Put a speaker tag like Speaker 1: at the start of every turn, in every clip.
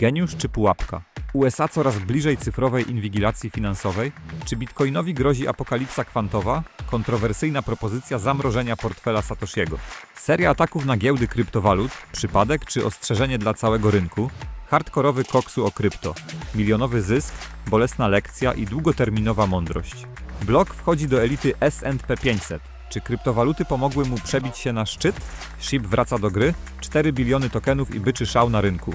Speaker 1: Geniusz czy pułapka? USA coraz bliżej cyfrowej inwigilacji finansowej? Czy bitcoinowi grozi apokalipsa kwantowa? Kontrowersyjna propozycja zamrożenia portfela Satoshiego. Seria ataków na giełdy kryptowalut? Przypadek czy ostrzeżenie dla całego rynku? Hardkorowy koksu o krypto. Milionowy zysk, bolesna lekcja i długoterminowa mądrość. Blok wchodzi do elity S&P 500. Czy kryptowaluty pomogły mu przebić się na szczyt? SHIB wraca do gry? 4 biliony tokenów i byczy szał na rynku.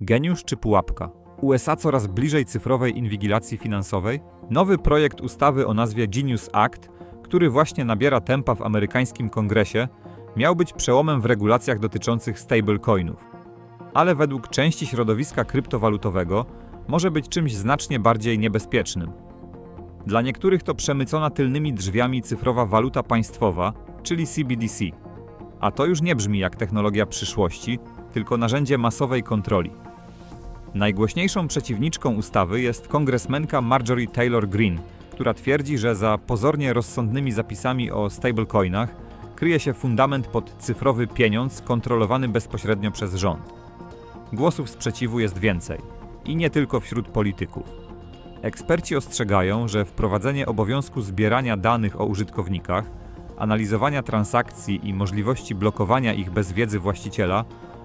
Speaker 1: Geniusz czy pułapka? USA coraz bliżej cyfrowej inwigilacji finansowej? Nowy projekt ustawy o nazwie Genius Act, który właśnie nabiera tempa w amerykańskim kongresie, miał być przełomem w regulacjach dotyczących stablecoinów. Ale według części środowiska kryptowalutowego może być czymś znacznie bardziej niebezpiecznym. Dla niektórych to przemycona tylnymi drzwiami cyfrowa waluta państwowa, czyli CBDC. A to już nie brzmi jak technologia przyszłości, tylko narzędzie masowej kontroli. Najgłośniejszą przeciwniczką ustawy jest kongresmenka Marjorie Taylor Greene, która twierdzi, że za pozornie rozsądnymi zapisami o stablecoinach kryje się fundament pod cyfrowy pieniądz kontrolowany bezpośrednio przez rząd. Głosów sprzeciwu jest więcej i nie tylko wśród polityków. Eksperci ostrzegają, że wprowadzenie obowiązku zbierania danych o użytkownikach, analizowania transakcji i możliwości blokowania ich bez wiedzy właściciela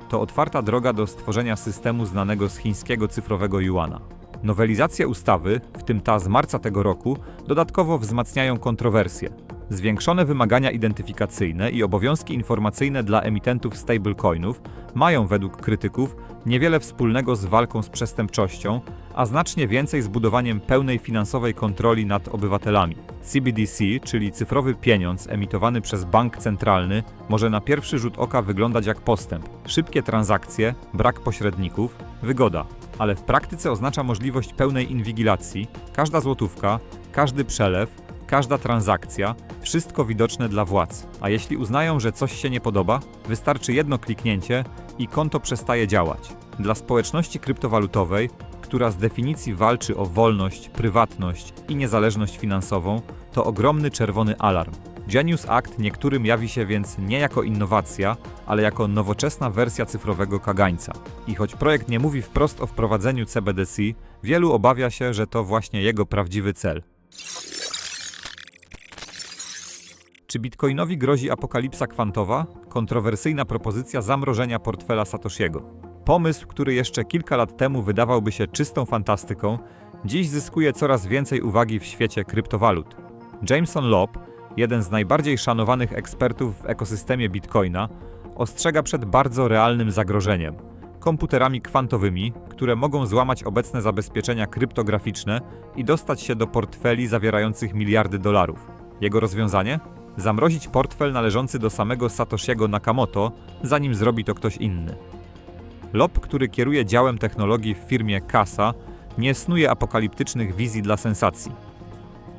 Speaker 1: to otwarta droga do stworzenia systemu znanego z chińskiego cyfrowego juana. Nowelizacje ustawy, w tym ta z marca tego roku, dodatkowo wzmacniają kontrowersje. Zwiększone wymagania identyfikacyjne i obowiązki informacyjne dla emitentów stablecoinów mają według krytyków niewiele wspólnego z walką z przestępczością, a znacznie więcej z budowaniem pełnej finansowej kontroli nad obywatelami. CBDC, czyli cyfrowy pieniądz emitowany przez bank centralny, może na pierwszy rzut oka wyglądać jak postęp. Szybkie transakcje, brak pośredników, wygoda. Ale w praktyce oznacza możliwość pełnej inwigilacji. Każda złotówka, każdy przelew, każda transakcja, wszystko widoczne dla władz. A jeśli uznają, że coś się nie podoba, wystarczy jedno kliknięcie i konto przestaje działać. Dla społeczności kryptowalutowej, która z definicji walczy o wolność, prywatność i niezależność finansową, to ogromny czerwony alarm. Genius Act niektórym jawi się więc nie jako innowacja, ale jako nowoczesna wersja cyfrowego kagańca. I choć projekt nie mówi wprost o wprowadzeniu CBDC, wielu obawia się, że to właśnie jego prawdziwy cel. Czy bitcoinowi grozi apokalipsa kwantowa? Kontrowersyjna propozycja zamrożenia portfela Satoshiego. Pomysł, który jeszcze kilka lat temu wydawałby się czystą fantastyką, dziś zyskuje coraz więcej uwagi w świecie kryptowalut. Jameson Loeb, jeden z najbardziej szanowanych ekspertów w ekosystemie bitcoina, ostrzega przed bardzo realnym zagrożeniem komputerami kwantowymi, które mogą złamać obecne zabezpieczenia kryptograficzne i dostać się do portfeli zawierających miliardy dolarów. Jego rozwiązanie? Zamrozić portfel należący do samego Satoshiego Nakamoto, zanim zrobi to ktoś inny. Lob, który kieruje działem technologii w firmie Casa, nie snuje apokaliptycznych wizji dla sensacji.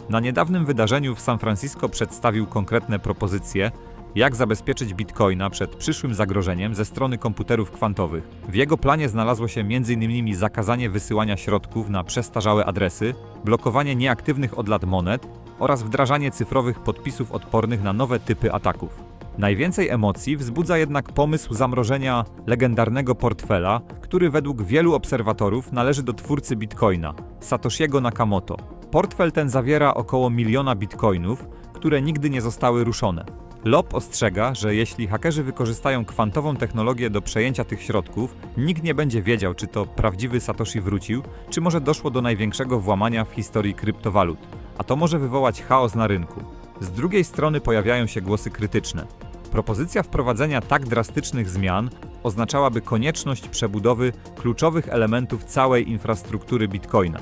Speaker 1: Na niedawnym wydarzeniu w San Francisco przedstawił konkretne propozycje, jak zabezpieczyć bitcoina przed przyszłym zagrożeniem ze strony komputerów kwantowych. W jego planie znalazło się m.in. zakazanie wysyłania środków na przestarzałe adresy, blokowanie nieaktywnych od lat monet oraz wdrażanie cyfrowych podpisów odpornych na nowe typy ataków. Najwięcej emocji wzbudza jednak pomysł zamrożenia legendarnego portfela, który według wielu obserwatorów należy do twórcy bitcoina, Satoshiego Nakamoto. Portfel ten zawiera około miliona bitcoinów, które nigdy nie zostały ruszone. Lob ostrzega, że jeśli hakerzy wykorzystają kwantową technologię do przejęcia tych środków, nikt nie będzie wiedział, czy to prawdziwy Satoshi wrócił, czy może doszło do największego włamania w historii kryptowalut. A to może wywołać chaos na rynku. Z drugiej strony pojawiają się głosy krytyczne. Propozycja wprowadzenia tak drastycznych zmian oznaczałaby konieczność przebudowy kluczowych elementów całej infrastruktury Bitcoina.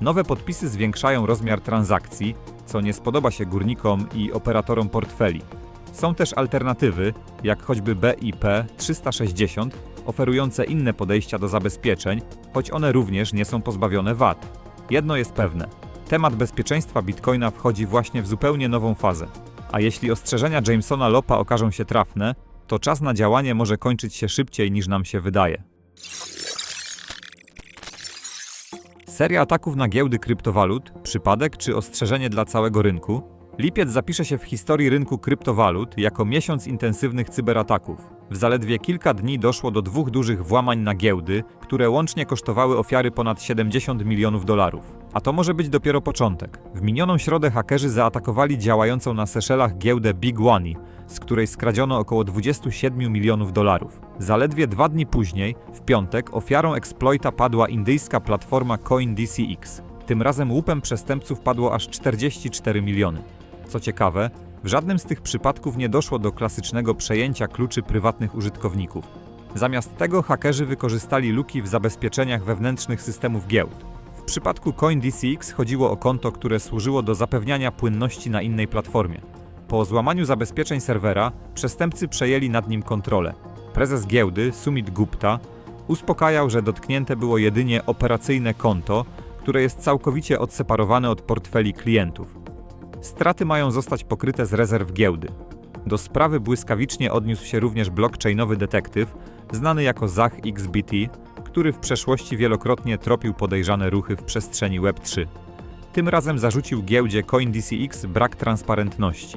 Speaker 1: Nowe podpisy zwiększają rozmiar transakcji, co nie spodoba się górnikom i operatorom portfeli. Są też alternatywy, jak choćby BIP 360, oferujące inne podejścia do zabezpieczeń, choć one również nie są pozbawione wad. Jedno jest pewne: temat bezpieczeństwa bitcoina wchodzi właśnie w zupełnie nową fazę. A jeśli ostrzeżenia Jamesona Lopa okażą się trafne, to czas na działanie może kończyć się szybciej niż nam się wydaje. Seria ataków na giełdy kryptowalut, przypadek czy ostrzeżenie dla całego rynku? Lipiec zapisze się w historii rynku kryptowalut jako miesiąc intensywnych cyberataków. W zaledwie kilka dni doszło do dwóch dużych włamań na giełdy, które łącznie kosztowały ofiary ponad 70 milionów dolarów. A to może być dopiero początek. W minioną środę hakerzy zaatakowali działającą na Seszelach giełdę Big One, z której skradziono około 27 milionów dolarów. Zaledwie dwa dni później, w piątek, ofiarą eksploita padła indyjska platforma CoinDCX. Tym razem łupem przestępców padło aż 44 miliony. Co ciekawe, w żadnym z tych przypadków nie doszło do klasycznego przejęcia kluczy prywatnych użytkowników. Zamiast tego hakerzy wykorzystali luki w zabezpieczeniach wewnętrznych systemów giełd. Przypadku CoinDCX chodziło o konto, które służyło do zapewniania płynności na innej platformie. Po złamaniu zabezpieczeń serwera, przestępcy przejęli nad nim kontrolę. Prezes giełdy, Sumit Gupta, uspokajał, że dotknięte było jedynie operacyjne konto, które jest całkowicie odseparowane od portfeli klientów. Straty mają zostać pokryte z rezerw giełdy. Do sprawy błyskawicznie odniósł się również blockchainowy detektyw, znany jako Zach XBT, który w przeszłości wielokrotnie tropił podejrzane ruchy w przestrzeni Web3. Tym razem zarzucił giełdzie CoinDCX brak transparentności.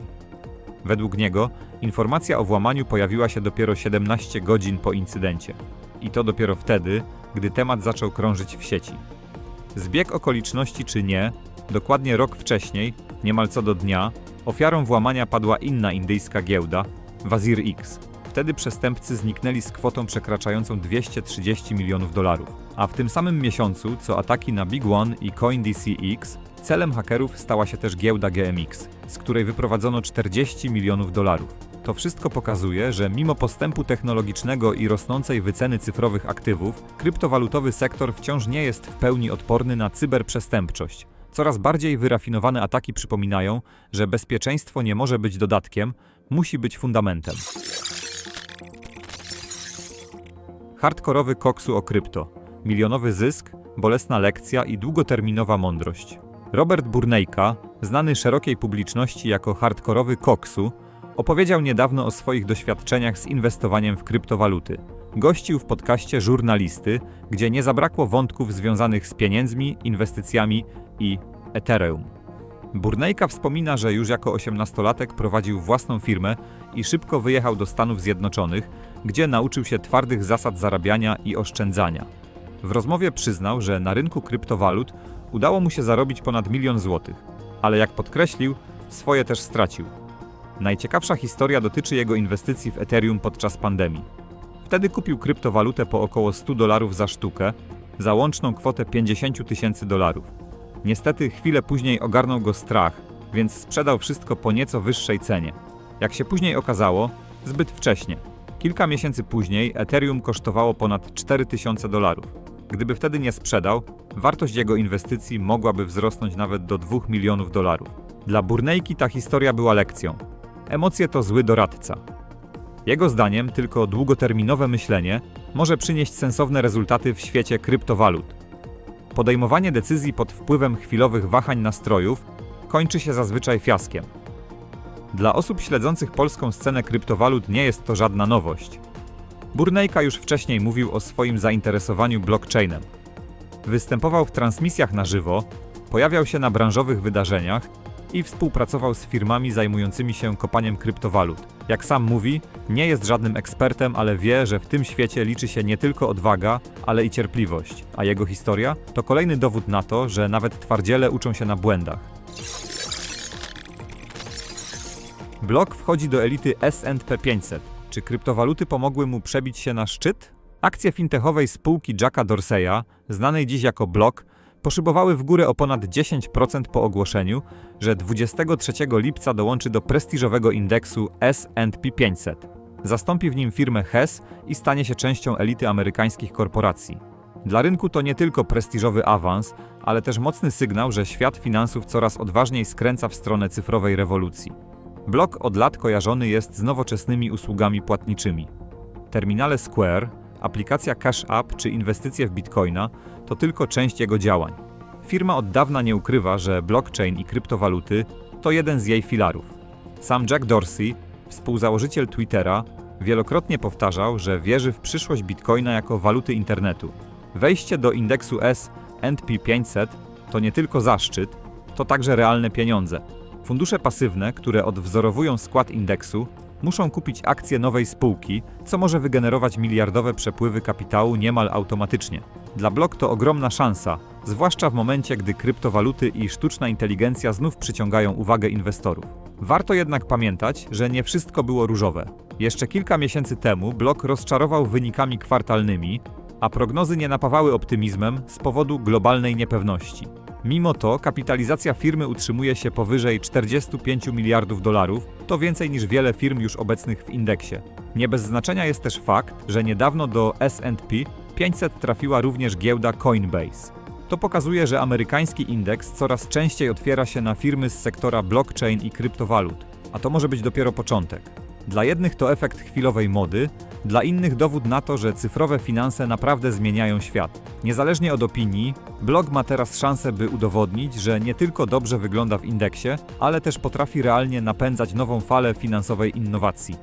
Speaker 1: Według niego informacja o włamaniu pojawiła się dopiero 17 godzin po incydencie. I to dopiero wtedy, gdy temat zaczął krążyć w sieci. Zbieg okoliczności czy nie, dokładnie rok wcześniej, niemal co do dnia, ofiarą włamania padła inna indyjska giełda, Wazir X. Wtedy przestępcy zniknęli z kwotą przekraczającą 230 milionów dolarów. A w tym samym miesiącu, co ataki na Big One i CoinDCX, celem hakerów stała się też giełda GMX, z której wyprowadzono 40 milionów dolarów. To wszystko pokazuje, że mimo postępu technologicznego i rosnącej wyceny cyfrowych aktywów, kryptowalutowy sektor wciąż nie jest w pełni odporny na cyberprzestępczość. Coraz bardziej wyrafinowane ataki przypominają, że bezpieczeństwo nie może być dodatkiem, musi być fundamentem. Hardkorowy koksu o krypto. Milionowy zysk, bolesna lekcja i długoterminowa mądrość. Robert Burnejka, znany szerokiej publiczności jako hardkorowy koksu, opowiedział niedawno o swoich doświadczeniach z inwestowaniem w kryptowaluty. Gościł w podcaście Żurnalisty, gdzie nie zabrakło wątków związanych z pieniędzmi, inwestycjami i Ethereum. Burnejka wspomina, że już jako osiemnastolatek prowadził własną firmę i szybko wyjechał do Stanów Zjednoczonych, gdzie nauczył się twardych zasad zarabiania i oszczędzania. W rozmowie przyznał, że na rynku kryptowalut udało mu się zarobić ponad milion złotych, ale jak podkreślił, swoje też stracił. Najciekawsza historia dotyczy jego inwestycji w Ethereum podczas pandemii. Wtedy kupił kryptowalutę po około 100 dolarów za sztukę, za łączną kwotę 50 tysięcy dolarów. Niestety chwilę później ogarnął go strach, więc sprzedał wszystko po nieco wyższej cenie. Jak się później okazało, zbyt wcześnie. Kilka miesięcy później Ethereum kosztowało ponad 4000 dolarów. Gdyby wtedy nie sprzedał, wartość jego inwestycji mogłaby wzrosnąć nawet do 2 milionów dolarów. Dla Burnejki ta historia była lekcją. Emocje to zły doradca. Jego zdaniem tylko długoterminowe myślenie może przynieść sensowne rezultaty w świecie kryptowalut. Podejmowanie decyzji pod wpływem chwilowych wahań nastrojów kończy się zazwyczaj fiaskiem. Dla osób śledzących polską scenę kryptowalut nie jest to żadna nowość. Burnejka już wcześniej mówił o swoim zainteresowaniu blockchainem. Występował w transmisjach na żywo, pojawiał się na branżowych wydarzeniach i współpracował z firmami zajmującymi się kopaniem kryptowalut. Jak sam mówi, nie jest żadnym ekspertem, ale wie, że w tym świecie liczy się nie tylko odwaga, ale i cierpliwość, a jego historia to kolejny dowód na to, że nawet twardziele uczą się na błędach. Blok wchodzi do elity S&P 500. Czy kryptowaluty pomogły mu przebić się na szczyt? Akcje fintechowej spółki Jacka Dorseya, znanej dziś jako Block, poszybowały w górę o ponad 10% po ogłoszeniu, że 23 lipca dołączy do prestiżowego indeksu S&P 500. Zastąpi w nim firmę Hess i stanie się częścią elity amerykańskich korporacji. Dla rynku to nie tylko prestiżowy awans, ale też mocny sygnał, że świat finansów coraz odważniej skręca w stronę cyfrowej rewolucji. Blok od lat kojarzony jest z nowoczesnymi usługami płatniczymi. Terminale Square, aplikacja Cash App czy inwestycje w bitcoina to tylko część jego działań. Firma od dawna nie ukrywa, że blockchain i kryptowaluty to jeden z jej filarów. Sam Jack Dorsey, współzałożyciel Twittera, wielokrotnie powtarzał, że wierzy w przyszłość bitcoina jako waluty internetu. Wejście do indeksu S&P 500 to nie tylko zaszczyt, to także realne pieniądze. Fundusze pasywne, które odwzorowują skład indeksu, muszą kupić akcje nowej spółki, co może wygenerować miliardowe przepływy kapitału niemal automatycznie. Dla blok to ogromna szansa, zwłaszcza w momencie, gdy kryptowaluty i sztuczna inteligencja znów przyciągają uwagę inwestorów. Warto jednak pamiętać, że nie wszystko było różowe. Jeszcze kilka miesięcy temu blok rozczarował wynikami kwartalnymi, a prognozy nie napawały optymizmem z powodu globalnej niepewności. Mimo to kapitalizacja firmy utrzymuje się powyżej 45 miliardów dolarów, to więcej niż wiele firm już obecnych w indeksie. Nie bez znaczenia jest też fakt, że niedawno do S&P 500 trafiła również giełda Coinbase. To pokazuje, że amerykański indeks coraz częściej otwiera się na firmy z sektora blockchain i kryptowalut, a to może być dopiero początek. Dla jednych to efekt chwilowej mody, dla innych dowód na to, że cyfrowe finanse naprawdę zmieniają świat. Niezależnie od opinii, blog ma teraz szansę, by udowodnić, że nie tylko dobrze wygląda w indeksie, ale też potrafi realnie napędzać nową falę finansowej innowacji.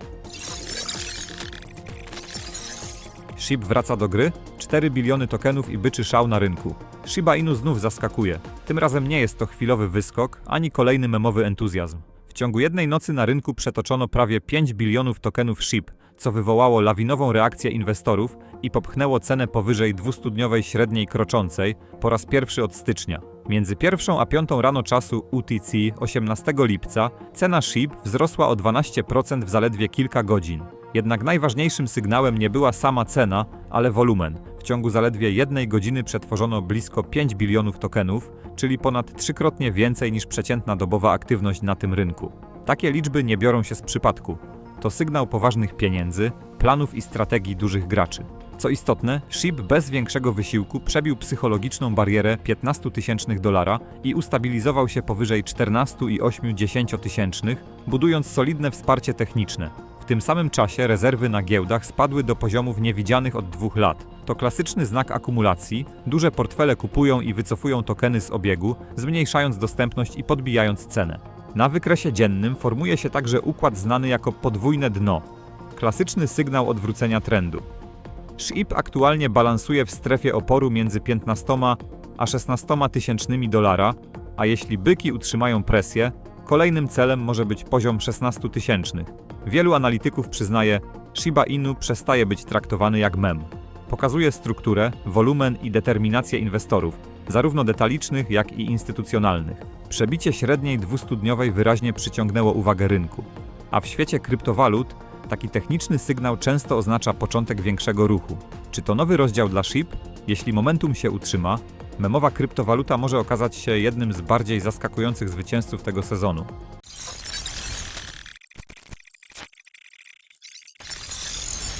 Speaker 1: SHIB wraca do gry, 4 biliony tokenów i byczy szał na rynku. Shiba Inu znów zaskakuje. Tym razem nie jest to chwilowy wyskok, ani kolejny memowy entuzjazm. Ciągu jednej nocy na rynku przetoczono prawie 5 bilionów tokenów SHIB, co wywołało lawinową reakcję inwestorów i popchnęło cenę powyżej 200-dniowej średniej kroczącej po raz pierwszy od stycznia. Między pierwszą a piątą rano czasu UTC 18 lipca cena SHIB wzrosła o 12% w zaledwie kilka godzin. Jednak najważniejszym sygnałem nie była sama cena, ale wolumen. W ciągu zaledwie jednej godziny przetworzono blisko 5 bilionów tokenów, czyli ponad trzykrotnie więcej niż przeciętna dobowa aktywność na tym rynku. Takie liczby nie biorą się z przypadku. To sygnał poważnych pieniędzy, planów i strategii dużych graczy. Co istotne, SHIB bez większego wysiłku przebił psychologiczną barierę 15 tysięcznych dolara i ustabilizował się powyżej 14,8 tysięcznych, budując solidne wsparcie techniczne. Tym samym czasie rezerwy na giełdach spadły do poziomów niewidzianych od dwóch lat. To klasyczny znak akumulacji, duże portfele kupują i wycofują tokeny z obiegu, zmniejszając dostępność i podbijając cenę. Na wykresie dziennym formuje się także układ znany jako podwójne dno. Klasyczny sygnał odwrócenia trendu. SHIB aktualnie balansuje w strefie oporu między 15 a 16 tysięcznymi dolara, a jeśli byki utrzymają presję, kolejnym celem może być poziom 16 tysięcznych. Wielu analityków przyznaje, Shiba Inu przestaje być traktowany jak mem. Pokazuje strukturę, wolumen i determinację inwestorów, zarówno detalicznych, jak i instytucjonalnych. Przebicie średniej 200-dniowej wyraźnie przyciągnęło uwagę rynku. A w świecie kryptowalut taki techniczny sygnał często oznacza początek większego ruchu. Czy to nowy rozdział dla SHIB? Jeśli momentum się utrzyma, memowa kryptowaluta może okazać się jednym z bardziej zaskakujących zwycięzców tego sezonu.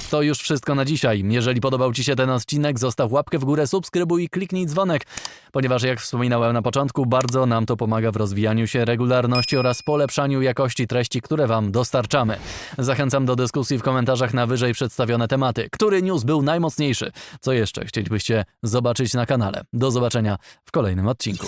Speaker 2: To już wszystko na dzisiaj. Jeżeli podobał Ci się ten odcinek, zostaw łapkę w górę, subskrybuj i kliknij dzwonek, ponieważ jak wspominałem na początku, bardzo nam to pomaga w rozwijaniu się regularności oraz polepszaniu jakości treści, które Wam dostarczamy. Zachęcam do dyskusji w komentarzach na wyżej przedstawione tematy. Który news był najmocniejszy? Co jeszcze chcielibyście zobaczyć na kanale? Do zobaczenia w kolejnym odcinku.